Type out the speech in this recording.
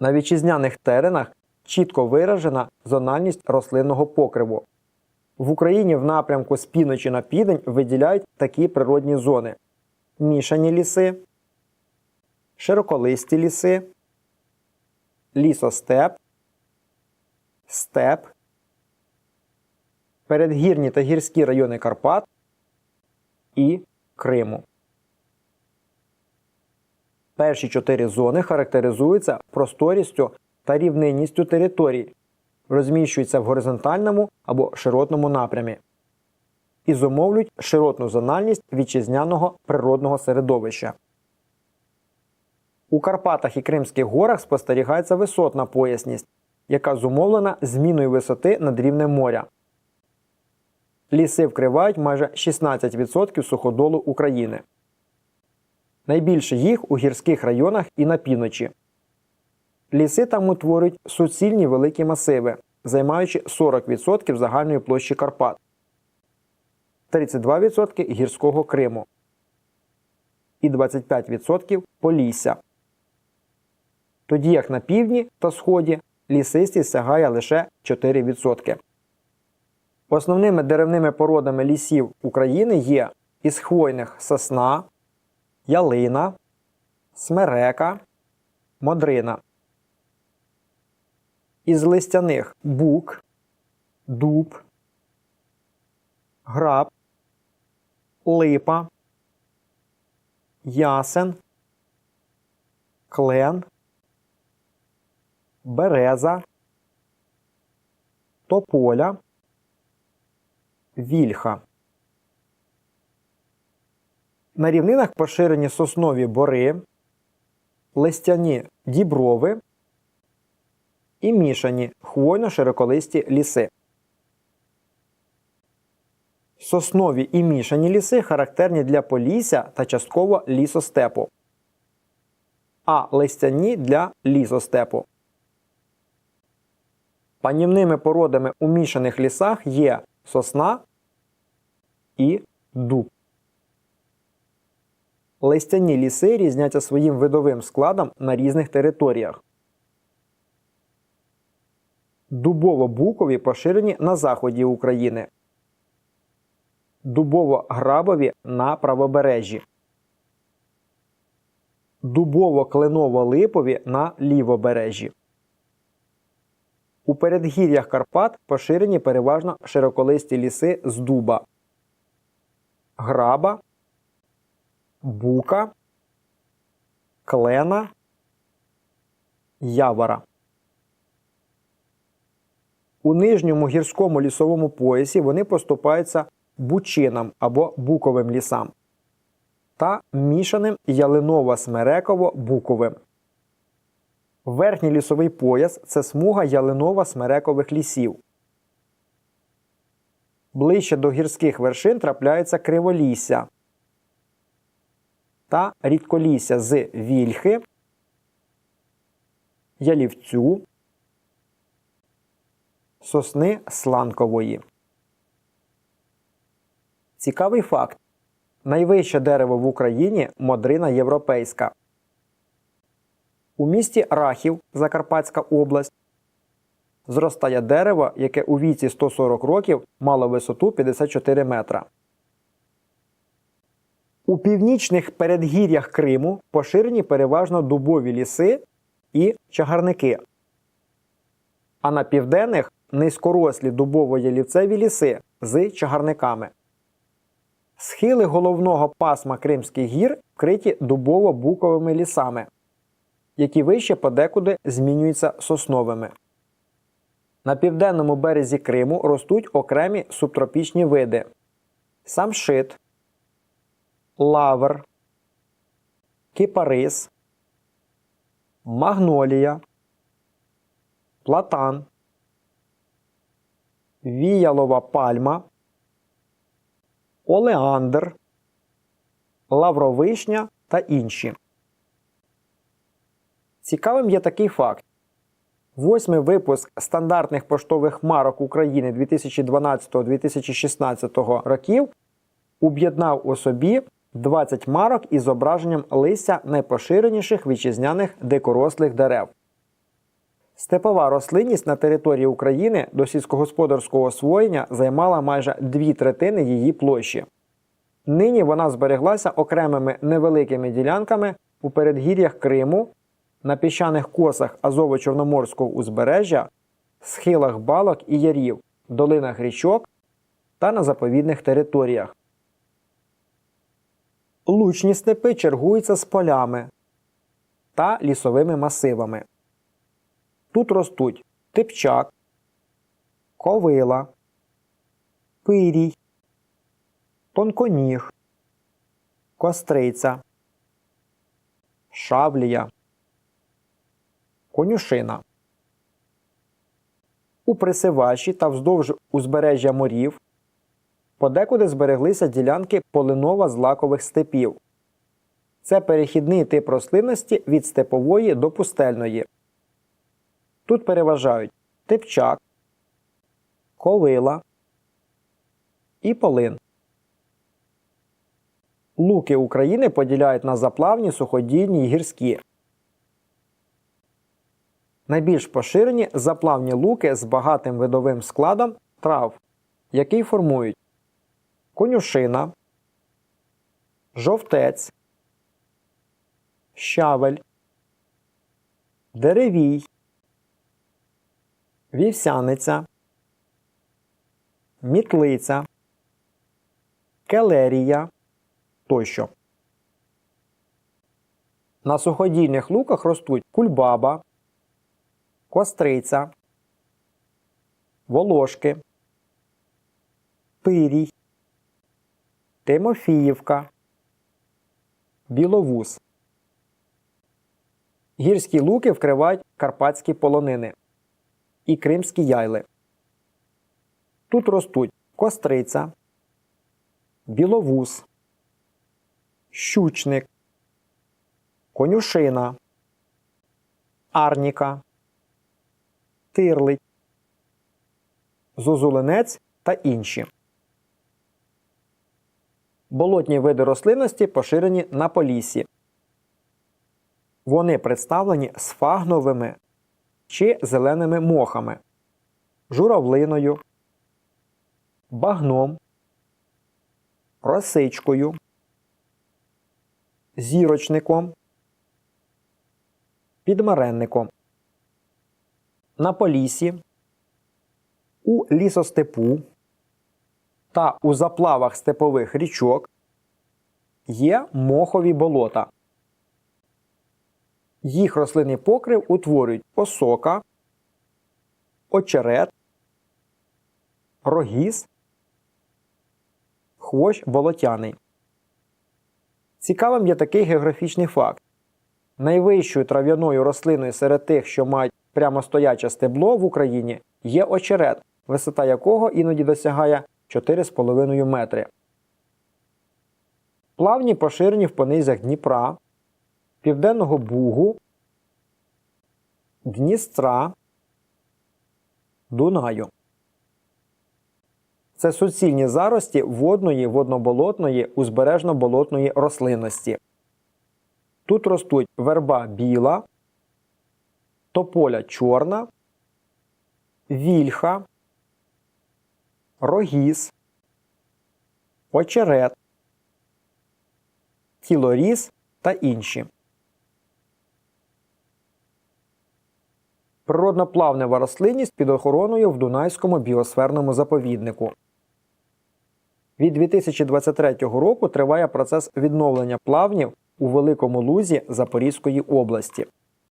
На вітчизняних теренах чітко виражена зональність рослинного покриву. В Україні в напрямку з півночі на південь виділяють такі природні зони: мішані ліси, широколисті ліси, лісостеп, степ, передгірні та гірські райони Карпат і Криму. Перші чотири зони характеризуються просторістю та рівнинністю територій, розміщуються в горизонтальному або широтному напрямі і зумовлюють широтну зональність вітчизняного природного середовища. У Карпатах і Кримських горах спостерігається висотна поясність, яка зумовлена зміною висоти над рівнем моря. Ліси вкривають майже 16% суходолу України. Найбільше їх у гірських районах і на півночі. Ліси там утворюють суцільні великі масиви, займаючи 40% загальної площі Карпат, 32% гірського Криму і 25% Полісся. Тоді як на півдні та сході лісистість сягає лише 4%. Основними деревними породами лісів України є із хвойних сосна, ялина, смерека, модрина. Із листяних бук, дуб, граб, липа, ясен, клен, береза, тополя, вільха. На рівнинах поширені соснові бори, листяні діброви і мішані хвойно-широколисті ліси. Соснові і мішані ліси характерні для полісся та частково лісостепу, а листяні для лісостепу. Панівними породами у мішаних лісах є сосна і дуб. Листяні ліси різняться своїм видовим складом на різних територіях. Дубово-букові поширені на заході України. Дубово-грабові на правобережжі. Дубово-кленово-липові на лівобережжі. У передгір'ях Карпат поширені переважно широколисті ліси з дуба, граба, бука, клена, явора. У нижньому гірському лісовому поясі вони поступаються бучинам або буковим лісам та мішаним ялиново-смереково-буковим. Верхній лісовий пояс це смуга ялиново-смерекових лісів. Ближче до гірських вершин трапляються криволісся та рідколісся з вільхи, ялівцю, сосни сланкової. Цікавий факт. Найвище дерево в Україні модрина європейська. У місті Рахів, Закарпатська область, зростає дерево, яке у віці 140 років мало висоту 54 метра. У північних передгір'ях Криму поширені переважно дубові ліси і чагарники. А на південних низькорослі дубово-ялівцеві ліси з чагарниками. Схили головного пасма Кримських гір вкриті дубово-буковими лісами, які вище подекуди змінюються сосновими. На південному березі Криму ростуть окремі субтропічні види самшит, лавр, кипарис, магнолія, платан, віялова пальма, олеандр, лавровишня та інші. Цікавим є такий факт. Восьмий випуск стандартних поштових марок України 2012-2016 років об'єднав у собі 20 марок із зображенням листя найпоширеніших вітчизняних дикорослих дерев. Степова рослинність на території України до сільськогосподарського освоєння займала майже дві третини її площі. Нині вона збереглася окремими невеликими ділянками у передгір'ях Криму, на піщаних косах Азово-Чорноморського узбережжя, схилах балок і ярів, долинах річок та на заповідних територіях. Лучні степи чергуються з полями та лісовими масивами. Тут ростуть типчак, ковила, пирій, тонконіг, костриця, шаблія, конюшина. У присиваші та вздовж узбережжя морів подекуди збереглися ділянки полинова злакових степів. Це перехідний тип рослинності від степової до пустельної. Тут переважають типчак, ковила і полин. Луки України поділяють на заплавні, суходільні й гірські. Найбільш поширені заплавні луки з багатим видовим складом трав, який формують конюшина, жовтець, щавель, деревій, вівсяниця, мітлиця, келерія тощо. На суходільних луках ростуть кульбаба, костриця, волошки, пирій, Тимофіївка, біловуз. Гірські луки вкривають карпатські полонини і кримські яйли. Тут ростуть костриця, біловуз, щучник, конюшина, арніка, тирлить, зозулинець та інші. Болотні види рослинності поширені на полісі. Вони представлені сфагновими чи зеленими мохами, журавлиною, багном, росичкою, зірочником, підмаренником. На полісі, у лісостепу та у заплавах степових річок є мохові болота. Їх рослинний покрив утворюють осока, очерет, рогіз, хвощ болотяний. Цікавим є такий географічний факт. Найвищою трав'яною рослиною серед тих, що мають прямостояче стебло в Україні, є очерет, висота якого іноді досягає 4,5 метри. Плавні поширені в понизях Дніпра, Південного Бугу, Дністра, Дунаю. Це суцільні зарості водної, водноболотної, узбережно-болотної рослинності. Тут ростуть верба біла, тополя чорна, вільха, рогіз, очерет, тілоріз та інші. Природноплавнева рослинність під охороною в Дунайському біосферному заповіднику. Від 2023 року триває процес відновлення плавнів у Великому Лузі Запорізької області.